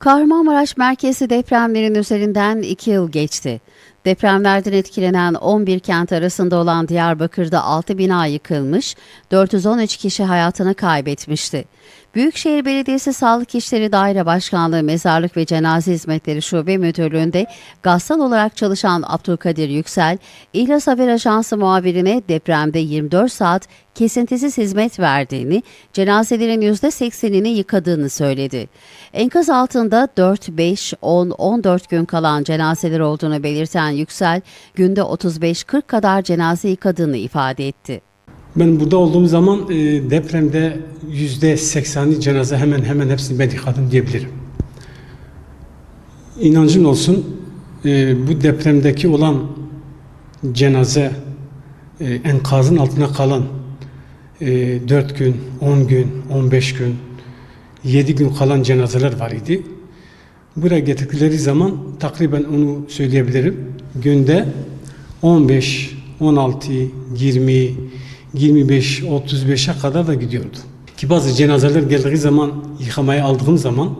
Kahramanmaraş merkezi depremlerin üzerinden 2 yıl geçti. Depremlerden etkilenen 11 kent arasında olan Diyarbakır'da 6 bina yıkılmış, 413 kişi hayatını kaybetmişti. Büyükşehir Belediyesi Sağlık İşleri Daire Başkanlığı Mezarlık ve Cenaze Hizmetleri Şube Müdürlüğü'nde gassal olarak çalışan Abdülkadir Yüksel, İhlas Haber Ajansı muhabirine depremde 24 saat kesintisiz hizmet verdiğini, cenazelerin %80'ini yıkadığını söyledi. Enkaz altında 4, 5, 10, 14 gün kalan cenazeler olduğunu belirten Yüksel, günde 35-40 kadar cenaze yıkadığını ifade etti. Ben burada olduğum zaman e, depremde yüzde sekseni cenaze hemen hemen hepsini ben yıkadım diyebilirim. İnancın olsun e, bu depremdeki olan cenaze e, enkazın altına kalan e, 4 gün, 10 gün, 15 gün, 7 gün kalan cenazeler var idi. Buraya getirdikleri zaman takriben onu söyleyebilirim. Günde 15, 16, 20, 25, 35'e kadar da gidiyordu. Ki bazı cenazeler geldiği zaman, yıkamaya aldığım zaman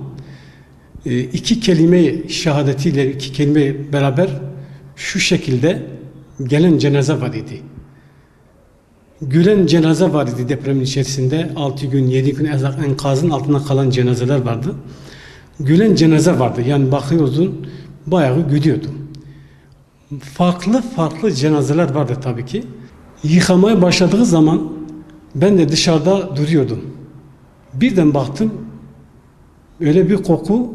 e, iki kelime şehadetiyle, iki kelime beraber şu şekilde gelen cenaze var idi. Gülen cenaze var idi depremin içerisinde. 6 gün, 7 gün enkazın altında kalan cenazeler vardı. Gülen cenaze vardı. Yani bakıyordun bayağı gülüyordum. Farklı farklı cenazeler vardı tabii ki. Yıkamaya başladığı zaman ben de dışarıda duruyordum. Birden baktım öyle bir koku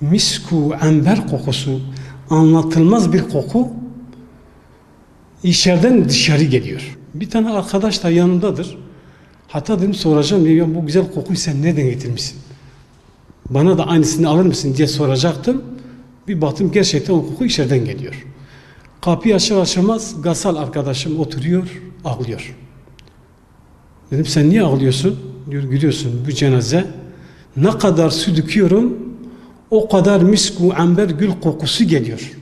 misku, ember kokusu anlatılmaz bir koku içeriden dışarı geliyor. Bir tane arkadaş da yanımdadır. Hatta dedim soracağım ya bu güzel kokuyu sen nereden getirmişsin? Bana da aynısını alır mısın diye soracaktım. Bir baktım gerçekten o koku içeriden geliyor. Kapıyı açar açamaz Gasal arkadaşım oturuyor, ağlıyor. Dedim sen niye ağlıyorsun? Diyor gülüyorsun bu cenaze. Ne kadar su döküyorum o kadar misku amber gül kokusu geliyor.